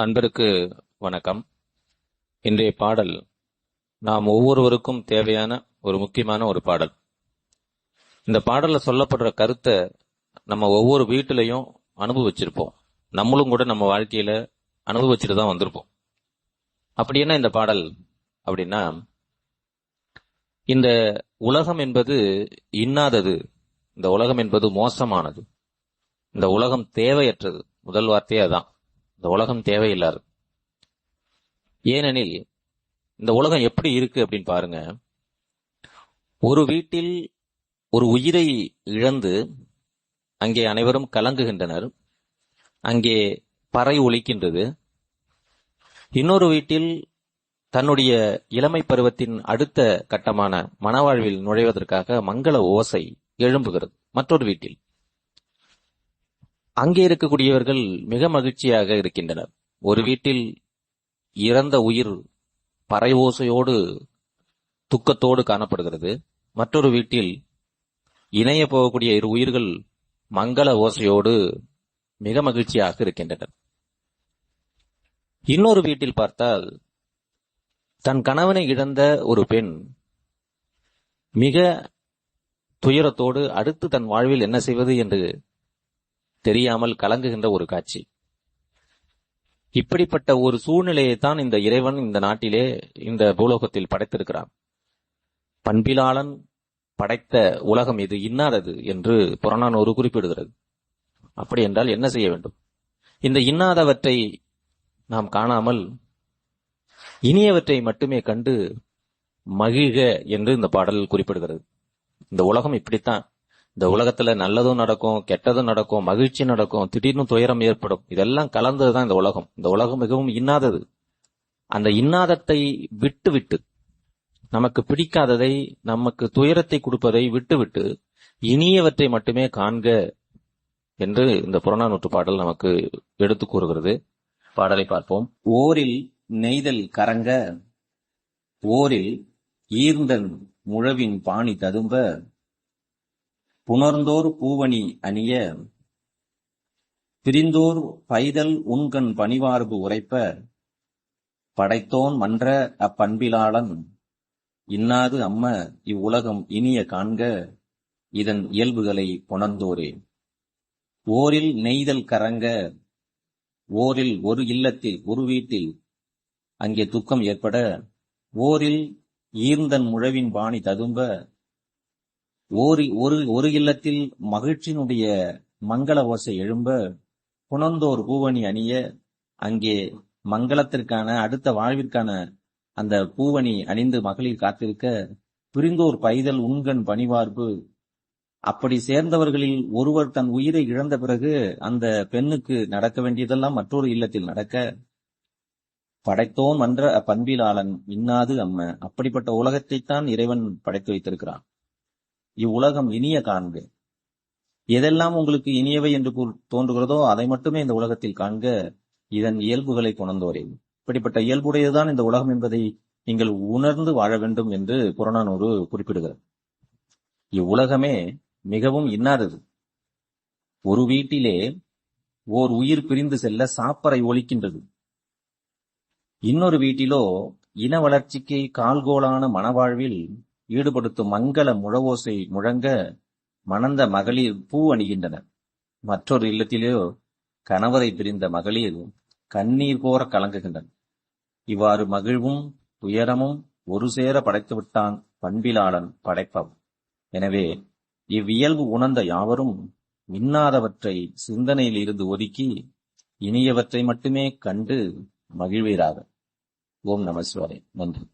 அன்பருக்கு வணக்கம். இன்றைய பாடல் நாம் ஒவ்வொருவருக்கும் தேவையான ஒரு முக்கியமான ஒரு பாடல். இந்த பாடல்ல சொல்லப்படுற கருத்தை நம்ம ஒவ்வொரு வீட்டிலையும் அனுபவிச்சிருப்போம். நம்மளும் கூட நம்ம வாழ்க்கையில அனுபவிச்சுட்டு தான் வந்திருப்போம். அப்படி என்ன இந்த பாடல் அப்படின்னா இந்த உலகம் என்பது இன்னாதது இந்த உலகம் என்பது மோசமானது. இந்த உலகம் தேவையற்றது முதல் வார்த்தையே அதான். இந்த உலகம் தேவையில்லாது. ஏனெனில் இந்த உலகம் எப்படி இருக்கு அப்படின்னு பாருங்க. ஒரு வீட்டில் ஒரு உயிரை இழந்து அங்கே அனைவரும் கலங்குகின்றனர். அங்கே பறை ஒலிக்கின்றது. இன்னொரு வீட்டில் தன்னுடைய இளமை பருவத்தின் அடுத்த கட்டமான மனவாழ்வில் நுழைவதற்காக மங்கள ஓசை எழும்புகிறது. மற்றொரு வீட்டில். அங்கே இருக்கக்கூடியவர்கள் மிக மகிழ்ச்சியாக இருக்கின்றனர். ஒரு வீட்டில் இறந்த உயிர் பறை ஓசையோடு துக்கத்தோடு காணப்படுகிறது. மற்றொரு வீட்டில் இணைய போகக்கூடிய இரு உயிர்கள் மங்கள ஓசையோடு மிக மகிழ்ச்சியாக இருக்கின்றனர். இன்னொரு வீட்டில் பார்த்தால் தன் கணவனை இழந்த ஒரு பெண் மிக துயரத்தோடு அடுத்து தன் வாழ்வில் என்ன செய்வது என்று தெரியாமல் கலங்குகின்ற ஒரு காட்சி. இப்படிப்பட்ட ஒரு சூழ்நிலையை தான் இந்த இறைவன் இந்த நாட்டிலே இந்த பூலோகத்தில் படைத்திருக்கிறான். பண்பிலாளன் படைத்த உலகம் இது இன்னாதது என்று புறநானூறு குறிப்பிடுகிறது. அப்படி என்றால் என்ன செய்ய வேண்டும்? இந்த இன்னாதவற்றை நாம் காணாமல் இனியவற்றை மட்டுமே கண்டு மகிழ்க என்று இந்த பாடல் குறிப்பிடுகிறது. இந்த உலகம் இப்படித்தான். இந்த உலகத்துல நல்லதும் நடக்கும் கெட்டதும் நடக்கும் மகிழ்ச்சி நடக்கும் திடீர்னு துயரம் ஏற்படும். இதெல்லாம் கலந்ததுதான் இந்த உலகம். இந்த உலகம் மிகவும் இன்னாதது. அந்த இன்னாதத்தை விட்டு விட்டு நமக்கு பிடிக்காததை நமக்கு துயரத்தை கொடுப்பதை விட்டுவிட்டு இனியவற்றை மட்டுமே காண்க என்று இந்த புறநானூற்று பாடல் நமக்கு எடுத்து கூறுகிறது. பாடலை பார்ப்போம். ஓரில் நெய்தல் கரங்க ஓரில் ஈர்ந்தன் முழவின் பாணி ததும்ப புணர்ந்தோர் பூவணி அணிய பிரிந்தோர் பைதல் உண்கண் பணிவார்பு உரைப்ப படைத்தோன் மன்ற அப்பண்பிலாளன். இன்னாது அம்ம இவ்வுலகம் இனிய காண்க இதன் இயல்புகளை புணர்ந்தோரே. ஓரில் நெய்தல் கரங்க ஓரில் ஒரு இல்லத்தில் ஒரு வீட்டில். அங்கே துக்கம் ஏற்பட ஓரில் ஈர்ந்தன் முழவின் பாணி ததும்ப ஓரி ஒரு ஒரு இல்லத்தில் மகிழ்ச்சியினுடைய மங்கள ஓசை எழும்ப புணர்ந்தோர் பூவணி அணிய அங்கே மங்களத்திற்கான அடுத்த வாழ்விற்கான அந்த பூவணி அணிந்து மகளிர் காத்திருக்க பிரிந்தோர் பைதல் உண்கண் பணிவார்பு. அப்படி சேர்ந்தவர்களில் ஒருவர் தன் உயிரை இழந்த பிறகு அந்த பெண்ணுக்கு நடக்க வேண்டியதெல்லாம் மற்றொரு இல்லத்தில் நடக்க. படைத்தோன் மன்ற பண்பிலாளன் இன்னாது அம்ம. அப்படிப்பட்ட உலகத்தைத்தான் இறைவன் படைத்து வைத்திருக்கிறான். இவ்வுலகம் இனிய காண்க எதெல்லாம் உங்களுக்கு இனியவை என்று தோன்றுகிறதோ அதை மட்டுமே இந்த உலகத்தில் காண்க. இதன் இயல்புகளை கொணர்ந்தோரே. இப்படிப்பட்ட இயல்புடையதுதான் இந்த உலகம் என்பதை நீங்கள் உணர்ந்து வாழ வேண்டும் என்று புறநானூறு குறிப்பிடுகிறது. இவ்வுலகமே மிகவும் இன்னாதது. ஒரு வீட்டிலே ஓர் உயிர் பிரிந்து செல்ல சாப்பரை ஒலிக்கின்றது இன்னொரு வீட்டிலோ இன வளர்ச்சிக்கு கால்கோளான மனவாழ்வில் ஈடுபடுத்தும் மங்கள முழவோசை முழங்க மணந்த மகளிர் பூ அணிகின்றனர். மற்றொரு இல்லத்திலேயோ கணவரை பிரிந்த மகளிர் கண்ணீர் போற கலங்குகின்றனர். இவ்வாறு மகிழ்வும் துயரமும் ஒரு சேர படைத்து விட்டான் பண்பிலாளன் படைப்பவன். எனவே இவ்வியல்பு உணர்ந்த யாவரும் இன்னாதவற்றை சிந்தனையில் இருந்து ஒதுக்கி இனியவற்றை மட்டுமே கண்டு மகிழ்வீராக. ஓம் நம நன்றி.